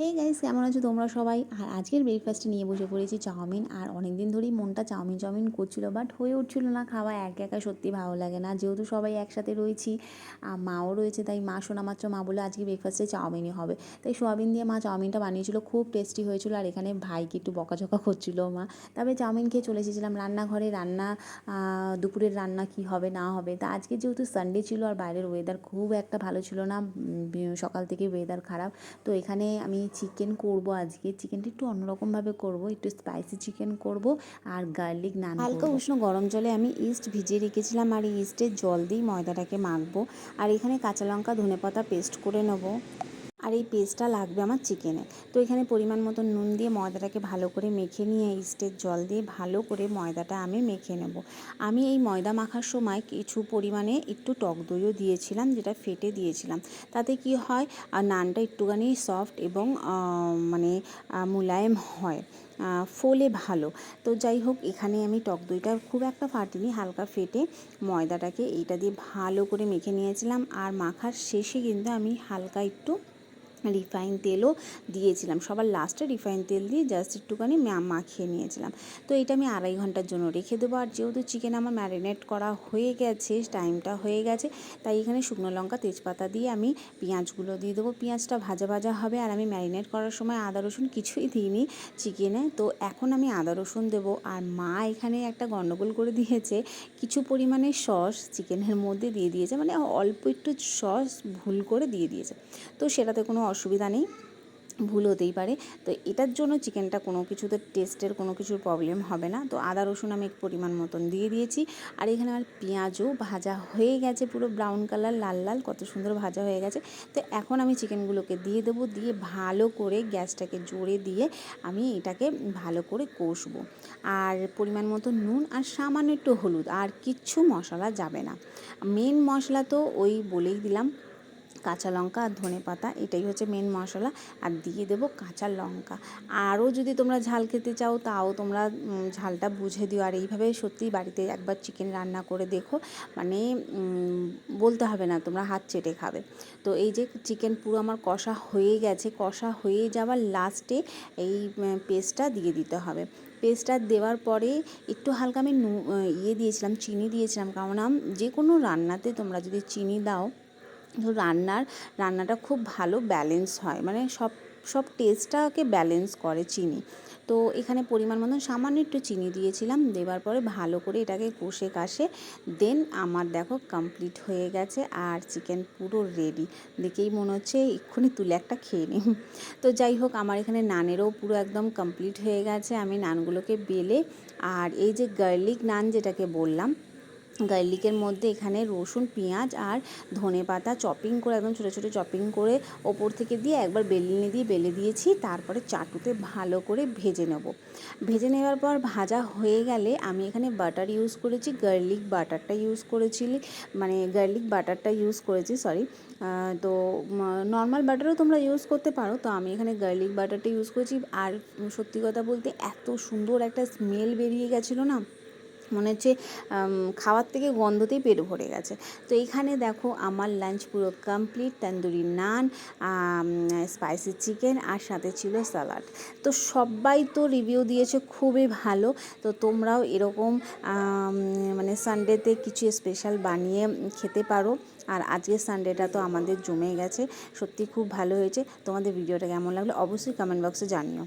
Hey guys কেমন আছো তোমরা সবাই? আর আজকের ব্রেকফাস্টে নিয়ে বসে পড়েছি চাউমিন। আর অনেক দিন ধরেই মনটা চাউমিন চাউমিন করছিল বাট হয়ে উঠছিলো না। খাওয়া একা একা সত্যি ভালো লাগে না। যেহেতু সবাই একসাথে রয়েছি, আর মাও রয়েছে, তাই মা শোনা মাত্র মা বলে আজকে ব্রেকফাস্টে চাউমিনই হবে। তাই সোয়াবিন দিয়ে মা চাউমিনটা বানিয়েছিল, খুব টেস্টি হয়েছিল। আর এখানে ভাইকে একটু বকাঝকা করছিল মা। তবে চাউমিন খেয়ে চলে এসেছিলাম রান্নাঘরে। রান্না দুপুরের রান্না কি হবে, না হবে, তা আজকে যেহেতু সানডে ছিল, আর বাইরের ওয়েদার খুব একটা ভালো ছিল না। সকাল থেকে ওয়েদার খারাপ। তো এখানে আমি চিকেন করব আজকে। চিকেনটা একটু অন্যরকমভাবে করব একটু স্পাইসি চিকেন করব আর গার্লিক নান হালকা উষ্ণ গরম জলে আমি ইস্ট ভিজিয়ে রেখেছিলাম আর এই ইস্টের জল দিয়েই ময়দাটাকে মাখবো। আর এখানে কাঁচা লঙ্কা ধনেপাতা পেস্ট করে নেব। আর এই পেস্টটা লাগবে আমার চিকেনে। তো এখানে পরিমাণ মতো নুন দিয়ে ময়দাটাকে ভালো করে মেখে নিয়ে ইস্টের জল দিয়ে ভালো করে ময়দাটা আমি মেখে নেব। আমি এই ময়দা মাখার সময় কিছু পরিমাণে একটু টক দইও দিয়েছিলাম, যেটা ফেটে দিয়েছিলাম। তাতে কি হয় আর নানটা একটুখানি সফট এবং মানে মোলায়েম হয় ফোলে ভালো। তো যাই হোক, এখানে আমি টক দইটা খুব একটা ফাটিনি, হালকা ফেটে ময়দাটাকে এইটা দিয়ে ভালো করে মেখে নিয়েছিলাম। আর মাখার শেষে কিন্তু আমি হালকা একটু রিফাইন তেলও দিয়েছিলাম। সবার লাস্টে রিফাইন তেল দিয়ে জাস্ট একটুখানি মাখিয়ে নিয়েছিলাম। তো এটা আমি আড়াই ঘণ্টার জন্য রেখে দেবো। আর যেহেতু চিকেন আমার ম্যারিনেট করা হয়ে গেছে টাইমটা হয়ে গেছে, তাই এখানে শুকনো লঙ্কা, তেজপাতা দিয়ে আমি পেঁয়াজগুলো দিয়ে দেবো। পেঁয়াজটা ভাজা ভাজা হবে আর আমি ম্যারিনেট করার সময় আদা, রসুন কিছুই দিইনি চিকেনে তো এখন আমি আদা, রসুন দেবো। আর মা এখানে একটা গণ্ডগোল করে দিয়েছে, কিছু পরিমাণে সস চিকেনের মধ্যে দিয়ে দিয়েছে। মানে অল্প একটু সস ভুল করে দিয়ে দিয়েছে। তো সেটাতে কোনো অসুবিধা নেই, ভুল হতেই পারে। তো এটার জন্য চিকেনটা কোনো কিছুতে টেস্টের কোনো কিছুর প্রবলেম হবে না। তো আদা, রসুন আমি পরিমাণ মতন দিয়ে দিয়েছি। আর এখানে আমার পেঁয়াজও ভাজা হয়ে গেছে পুরো ব্রাউন কালার লাল লাল, কত সুন্দর ভাজা হয়ে গেছে। তো এখন আমি চিকেনগুলোকে দিয়ে দেবো, দিয়ে ভালো করে গ্যাসটাকে জোরে দিয়ে আমি এটাকে ভালো করে কষবো। আর পরিমাণ মতো নুন আর সামান্য একটু হলুদ, আর কিচ্ছু মশলা যাবে না। মেন মশলা তো ওই বলেই দিলাম কাঁচা লঙ্কা আর ধনে পাতা, এটাই হচ্ছে মেন মশলা। আর দিয়ে দেবো কাঁচা লঙ্কা। আরও যদি তোমরা ঝাল খেতে চাও, তাও তোমরা ঝালটা বুঝে দিও। আর এইভাবে সত্যিই বাড়িতে একবার চিকেন রান্না করে দেখো। মানে বলতে হবে না, তোমরা হাত চেটে খাবে। তো এই যে চিকেন পুরো আমার কষা হয়ে গেছে। কষা হয়ে যাওয়ার লাস্টে এই পেস্টটা দিয়ে দিতে হবে। পেস্টটা দেওয়ার পরে একটু হালকা আমি ইয়ে দিয়েছিলাম, চিনি দিয়েছিলাম। কারণ যে কোনো রান্নাতে তোমরা যদি চিনি দাও রান্নার, রান্নাটা খুব ভালো ব্যালেন্স হয়। মানে সব সব টেস্টটাকে ব্যালেন্স করে চিনি। তো এখানে পরিমাণ মতন সামান্য একটু চিনি দিয়েছিলাম দেওয়ার পরে ভালো করে এটাকে কষে কাষে দেন আমার দেখো কমপ্লিট হয়ে গেছে আর চিকেন পুরো রেডি দেখেই মনে হচ্ছে এক্ষুনি তুলে একটা খেয়ে নিই। তো যাই হোক, আমার এখানে নানেরও পুরো একদম কমপ্লিট হয়ে গেছে। আমি নানগুলোকে বেলে আর এই যে গার্লিক নান যেটাকে বললাম গার্লিকের মধ্যে এখানে রসুন, পেঁয়াজ আর ধনে পাতা চপিং করে একদম ছোটো ছোটো চপিং করে ওপর থেকে দিয়ে একবার বেলনি দিয়ে বেলে দিয়েছি। তারপরে চাটুতে ভালো করে ভেজে নেব। ভেজে নেওয়ার পর ভাজা হয়ে গেলে আমি এখানে বাটার ইউজ করেছি, গার্লিক বাটারটা ইউজ করেছি মানে গার্লিক বাটারটা ইউজ করেছি, সরি। তো নর্মাল বাটারও তোমরা ইউজ করতে পারো। তো আমি এখানে গার্লিক বাটারটা ইউজ করেছি। আর সত্যি কথা বলতে এত সুন্দর একটা স্মেল বেরিয়ে গেছিল না মনে হচ্ছে খাওয়ার থেকে গন্ধতেই পেট ভরে গেছে। তো এইখানে দেখো আমার লাঞ্চ পুরো complete tandoori naan spicy chicken আর সাথে ছিল স্যালাড তো সবাই তো রিভিউ দিয়েছে, খুবই ভালো। তো তোমরাও এরকম মানে সানডেতে কিছু স্পেশাল বানিয়ে খেতে পারো। আর আজকের সানডেটা তো আমাদের জমে গেছে। সত্যি খুব ভালো হয়েছে। তোমাদের ভিডিওটা কেমন লাগল অবশ্যই কমেন্ট বক্সে জানিও।